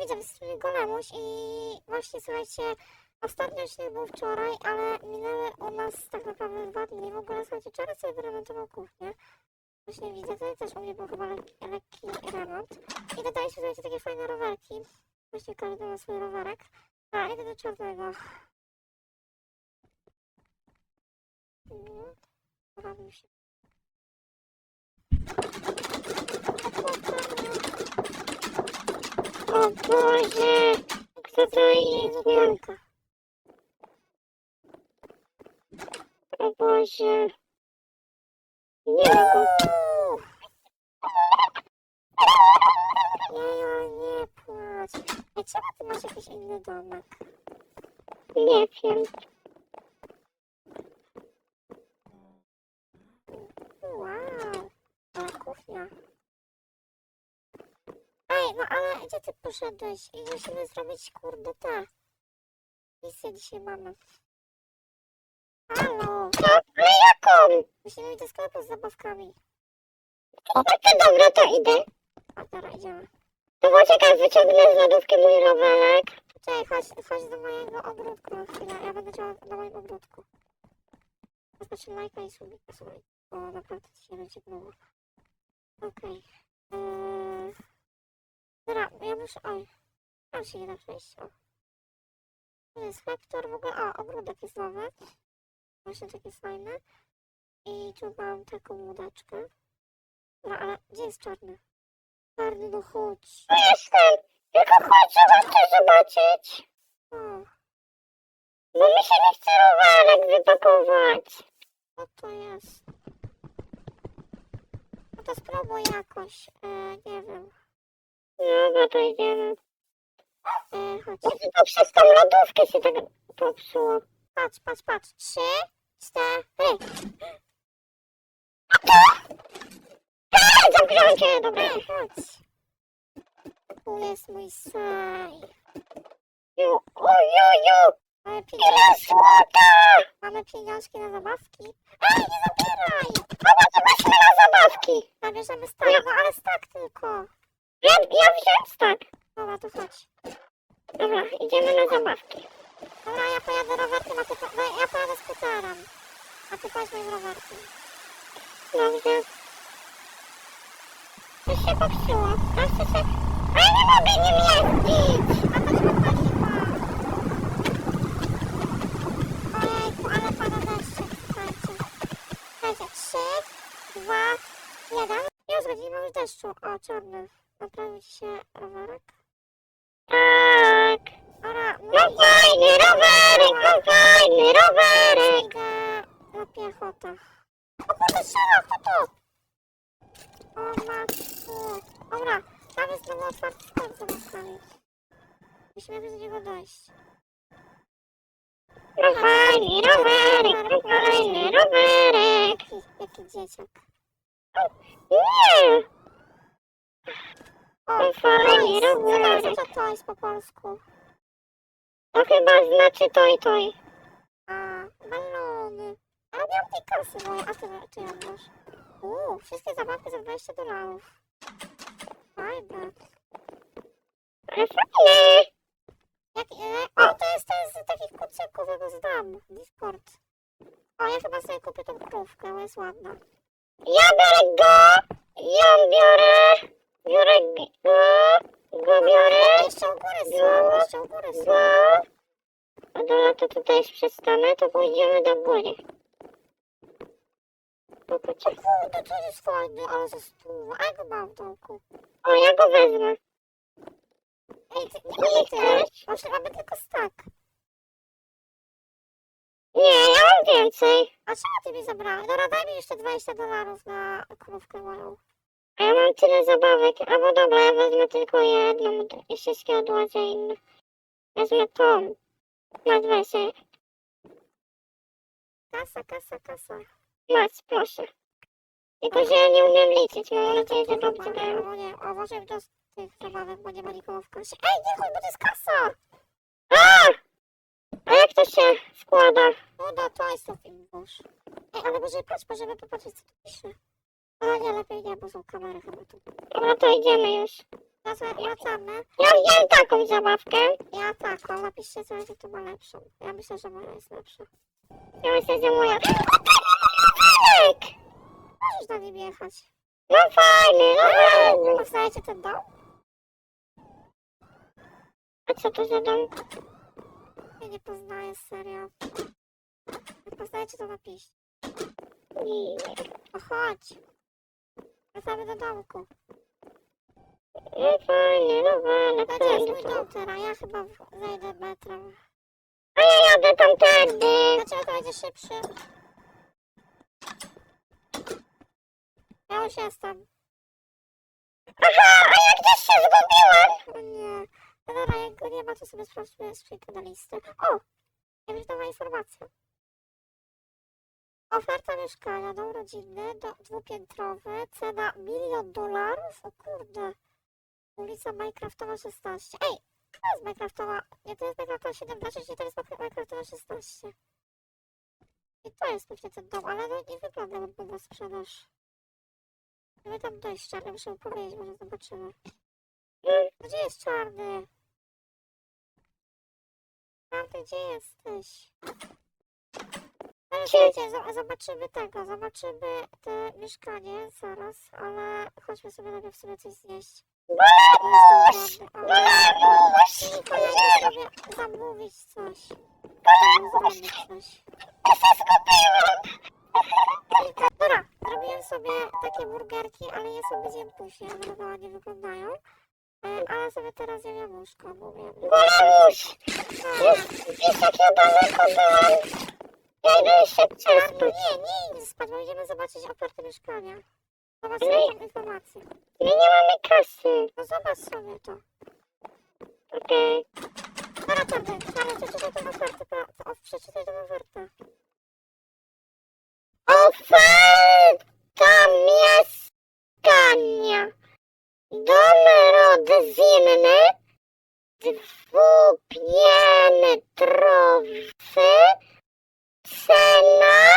Widzę z golemuś i właśnie słuchajcie, ostatni odcinek był wczoraj, ale minęły u nas tak naprawdę dwa dni. W ogóle słuchajcie, wczoraj sobie wyremontował kuchnię. Właśnie widzę, tutaj też u mnie był chyba lekki, lekki remont. I dodaliśmy, słuchajcie, takie fajne rowerki. Właśnie każdy ma swój rowerek. A, idę do czarnego. Mhm. Robił się. O Boże! Kto to jest? Janka. O Boże! Nie mogę. Jejo, nie płacz. Ej, czemu ty masz jakiś inny domek? Nie wiem. Wow, ale kuchnia. No gdzie ty poszedłeś? I musimy zrobić kurde te. Misję dzisiaj mamy. Halo? Co? Ale jaką? Musimy iść do sklepu z zabawkami. O, to dobra, to idę. A teraz idziemy. To poczekaj, wyciągnę z lodówki mój rowerek. Czekaj, chodź, chodź do mojego ogródku na chwilę. Ja będę chciała do moim ogródku. Zobaczcie lajka i subika, słuchaj. O, naprawdę to się będzie było. Okej. Eee... Dobra, ja muszę... Oj, tam się nie da przejść, o. Tu jest Hektor, w ogóle... O, ogródek jest nowy. Właśnie taki fajny. I tu mam taką łódeczkę. Dobra, ale gdzie jest czarny? Czarny, no chodź. Jestem! Tylko chodź, żeby chcę zobaczyć. O. Bo mi się nie chce rowerek wypakować. Co to jest? No to spróbuj jakoś. E, nie wiem. Dobra, to idziemy. E, chodź. To przez tą lodówkę się tak popsuło. Patrz, patrz, patrz. Trzy, cztery. Tak, zamknąłem cię, dobra, chodź. Tu jest mój saj. Ju, o, ju, ju. Mamy pieniążki. Mamy pieniążki na zabawki. Ej, nie zabieraj! Mama, zobaczmy na zabawki. Zabierzemy stak, no ale stak tylko. Ja, ja wziąłem stak. Dobra, to chodź. Dobra, idziemy na zabawki. Dobra, ja pojadę rowerkiem, a ty po... ja pojadę skuterem. A ty chodź moim rowerkiem. Dobrze. Coś się popsuło. Proszę się... A ja nie mogę nim jeździć! A to popaliła. Ojejku, ale pada deszczyk, słuchajcie. Słuchajcie, trzy, dwa, jeden. Już godzina już deszczu. O, czarny. Naprawić się rowerek? Tak. Dobra, no fajny rowerek, no fajny rowerek. Idę na piechotę. O kurde, strzela, kto to? O matku. Dobra, tam jest znowu otwarty sklep z zabawkami. Musimy do niego dojść. No fajny rowerek, no fajny rowerek. Jaki, jaki dzieciak. Nie! O, fajny rowerek. Co to jest po polsku? To chyba znaczy to i to. A, balony. Ale nie mam tej kasy mojej, a ty, ty ją masz. Uuu, wszystkie zabawki za 20 dolarów. Fajne. Ale fajne. Jak, e, o, to jest ten z takich kucyków, ja go znam. Discord. O, ja chyba sobie kupię tą krówkę, ona jest ładna. Ja biorę go! Ja biorę! Biorę go! Biorę! Jeszcze u góry są, jeszcze u góry są. A dobra, to tutaj już przestanę, to pójdziemy do góry. Popatrzcie. Kurde, to jest fajne, ale ze stół. A go mam domku. O, ja go wezmę. Ej, ty, nie, nie chcesz? Może mamy tylko stak. Nie, ja mam więcej. A czemu ty mi zabrałeś? Dobra, daj mi jeszcze 20 dolarów na krówkę moją. A ja mam tyle zabawek. Albo dobra, ja wezmę tylko jedną i wszystkie odłożę inne. Wezmę tą. Masz weź. Kasa, kasa, kasa. Masz, proszę. Tylko, że ja nie umiem liczyć, mam nadzieję, że dobrze było. O nie, o może do tych zabawek, bo nie ma nikogo w kasie. Ej, nie chodź, bo to jest kasa! A! A jak to się składa? No do Toysów English. Ej, ale może patrz, możemy popatrzeć, co tu pisze. Ale nie, lepiej nie, bo są kamery chyba tu. Dobra, to idziemy już. Teraz wracamy. Ja wziąłem taką zabawkę. Ja taką, napiszcie coś, że to ma lepszą. Ja myślę, że moja jest lepsza. Ja myślę, że moja... Tak! Możesz na nim jechać. No fajny, no fajny. Poznajecie ten dom? A co to za dom? Ja nie poznaję, serio. Jak poznajecie, to napiszcie. Nie. No chodź. Wracamy do domku. No fajny, no fajny, Gdzie jest mój dom teraz? Ja chyba zejdę metrem. A ja jadę tamtędy. Dlaczego to będzie szybszy? Ja już jestem. Aha, a ja gdzieś się zgubiłam. O nie. No dobra, jak go nie ma, to sobie sprawdźmy skrzynkę na listę. O! Niewiadoma informacja. Oferta mieszkania, dom rodzinny, do, dwupiętrowy, cena milion dolarów? O kurde. Ulica Minecraftowa 16. Ej! To jest Minecraftowa, nie to jest Minecraftowa 17, nie to jest Minecraftowa 16. I to jest pewnie ten dom, ale no nie wygląda na na sprzedaż. Gdyby tam dojść, czarny muszę mu powiedzieć, może zobaczymy. Mm, Gdzie jest czarny? Czarny, gdzie jesteś? Zo- zobaczymy tego, zobaczymy te mieszkanie zaraz, ale chodźmy sobie najpierw sobie coś zjeść. Ja idę sobie zamówić coś. Coś. Ja się. Kilka- Dobra, zrobiłem sobie takie burgerki, ale je sobie zjem później, one bardzo ładnie wyglądają. E, Ale sobie teraz jem jabłuszko, bo wiem. Bolamus! No, Wiesz, jak ja daleko byłam? Idę Czarny, przespać. nie, nie idź spać, bo idziemy zobaczyć ofertę mieszkania. Zobacz sobie tą informację. My nie mamy kasy. No zobacz sobie to. Okej. Dobra, czarny, czarny, przeczytaj tę ofertę, o, przeczytaj tę ofertę. Oferta mieszkania. Dom rodzinny. Dwupiętrowy. Cena.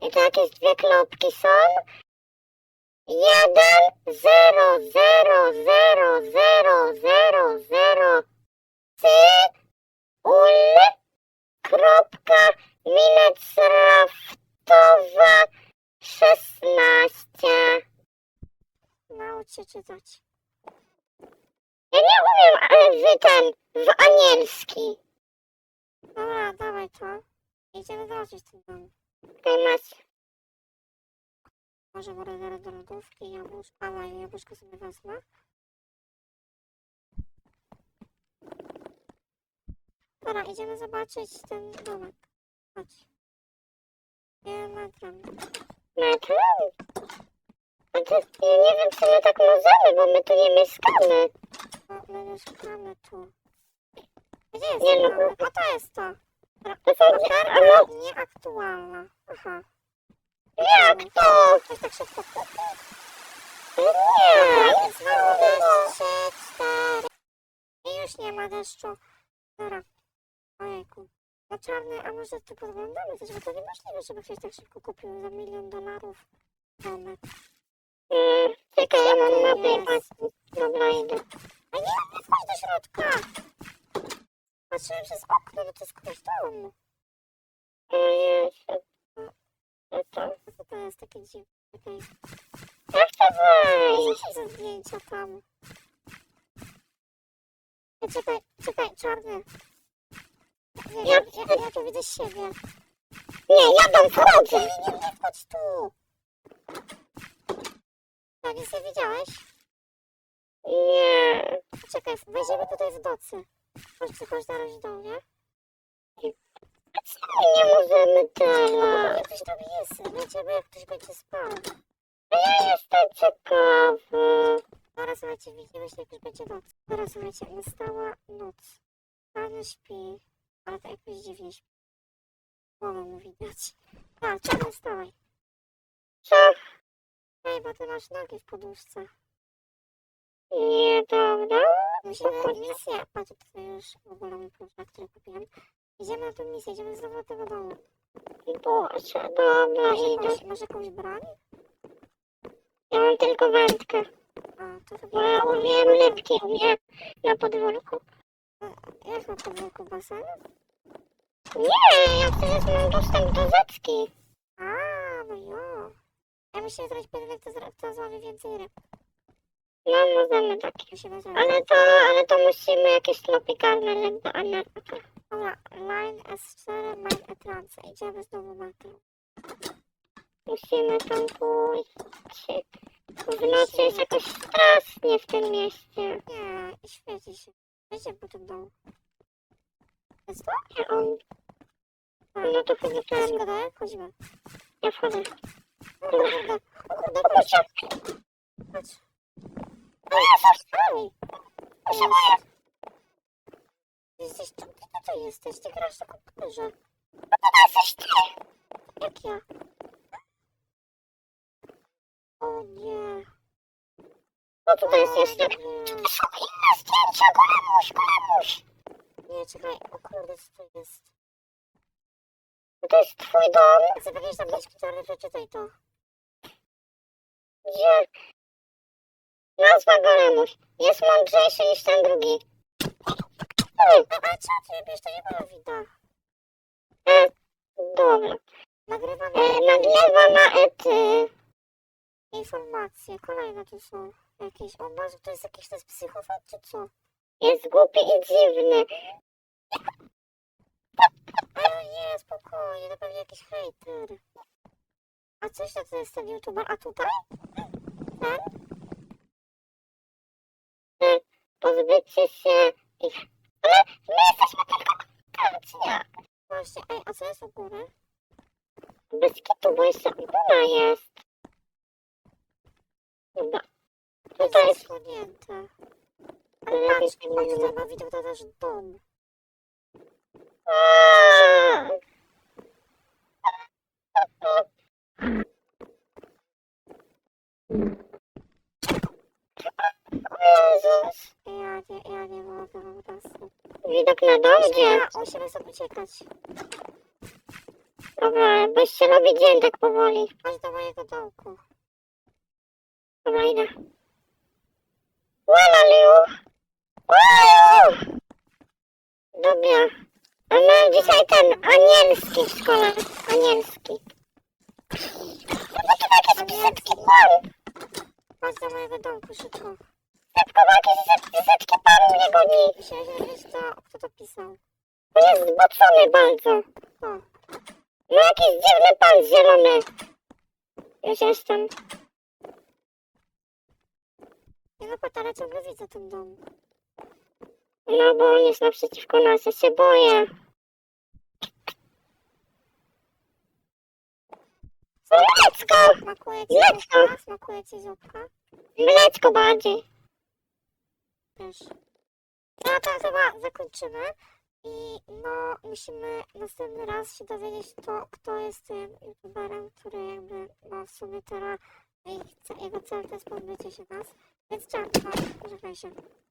I to jakieś dwie klopki są. Jeden, zero, zero, zero, zero, zero, zero, ty, ul, kropka, minecraftowa, szesnaście. Naucz się czytać. Ja nie umiem e, w ten, w anielski. Dobra, dawaj to. Idziemy zobaczyć ten dom. Okej, masz. Może zaraz do lodówki, jabłuszko, ale jabłuszko sobie wezmę. Dobra, idziemy zobaczyć ten domek. Chodź. Nie, metrem. Metrem? A to, ja nie wiem, czy my tak możemy, bo my tu nie mieszkamy. O, my mieszkamy tu. Gdzie jest Nie, ten no, domek? O, to jest to. Są, ale nieaktualna. Aha. jak to? Coś tak szybko. Nie. Znowu deszcz, trzy, cztery. I już nie ma deszczu. Dobra. Ojejku. Na czarny, a może tu podglądamy coś, bo to niemożliwe, żeby ktoś tak szybko kupił za milion dolarów domek. Mm, Czekaj, ja mam mapę. jest. Dobra, idę. A nie, nie wchodź do środka! Patrzyłem przez okno, no to jest ktoś dom. O Jezu. Co to? Co to jest takie dziwne? Okej. Ja chcę wejść. Co za zdjęcia tam? Ej, Czekaj, czekaj, czarny. Nie, ja, ja, ja tu widzę siebie. Nie, ja tam wchodzę. Nie, nie, nie wchodź tu! No, nic nie widziałeś? Nie. Czekaj, wejdziemy tutaj w nocy. Chodź, chodź na razie do mnie. My nie możemy teraz. jak ktoś tam jest, wejdziemy jak ktoś będzie spał. A ja jestem ciekawy. Zaraz, słuchajcie, widzimy się, jak już będzie noc. Zaraz, słuchajcie, nastała noc. Czarny śpi, ale to jakoś dziwnie śpi. Głowę mu widać. A, czarny, wstawaj. Co? Ej, bo ty masz nogi w poduszce. Nie, Musimy misję, patrz, tutaj już w ogóle mój próżak, który kupiłem. Idziemy na tę misję, idziemy znowu do tego domu. Boże, dobra, Masz idę. jakąś, masz jakąś broń? Ja mam tylko wędkę. A, to chyba... Ja umiem lepki, umiem na podwórku. Jak na podwórku basen? Nie, ja przecież mam dostęp do zacki. A, no jo. Ja że zrobić budynek, to, zro- to złamie więcej ryb. No, możemy takie. Musimy zrobić. Ale to, ale to musimy jakieś snopy karne, lemba, a nie takie. Dobra, line S4, main E-trance. Idziemy znowu metro. Musimy tam pójść. W nocy jest jakoś strasznie w tym mieście. Nie, i świeci się. Idziemy po tym domu. Jest to? Nie, on... No to chyba ten... Chodźmy dalej? Chodzimy. Ja wchodzę. O kurde, o kurde, Kurczę, chodź. To jest Ej! To się boję. Jesteś tu, ty to jesteś, ty grasz na komputerze. No to jesteś ty. Jak ja? O nie. No tutaj jest jeszcze... nie. Są inne zdjęcia, golemuś, golemuś. Nie, czekaj, o kurde, co to jest? No To jest twój dom, powiedzieć tam gdzieś komputerze, przeczytaj to. gdzie... Nazwa golemuś. Jest mądrzejszy niż ten drugi. A, a co ty wiesz, to nie było widać. E, dobra. Nagrywamy E, naglewa na ety. informacje, kolejne tu są. Jakieś, o Boże, to jest jakiś to jest psychofat, czy co? Jest głupi i dziwny. Ale nie, spokojnie, to pewnie jakiś hejter. A coś to, to jest ten youtuber, a tutaj? Pozbycie się ich. Ale my jesteśmy tylko konkurencja. Właśnie, ej, a co jest u góry? Bez kitu, bo jeszcze góra jest. Chyba. To Tutaj jest jest... zasłonięte. Ale patrz, mówi. tutaj ma widok to też dom. Aaa! Jezus. Ja nie, ja nie mogę po prostu. Widok na gdzie? Musimy, musimy stąd uciekać. Dobra, bo się robi dzień tak powoli. Chodź do mojego domku. Dobra, idę. Are you? Dobra. A miałem dzisiaj ten anielski w szkole. Anielski. No to takie spiseczki mam. Chodź do mojego domku, szybko. Szybko, bo jakieś spiseczki pan mnie goni. Musiałeś wiedzieć, kto, to pisał. On jest zbocony bardzo. O, No jakiś dziwny pan zielony. Już jestem. ja na portale ciągle widzę ten dom. No bo on jest naprzeciwko nas, ja się boję. Mleczko! Smakuje ci Mleczko. zupka? Smakuje ci zupka? Mleczko bardziej. Też. No to chyba zakończymy. I no, musimy następny raz się dowiedzieć, to, kto jest tym youtuberem, który jakby ma w sumie teraz i chce, jego cel to jest pozbycie się nas. Więc ciao, no, żegnaj się. No.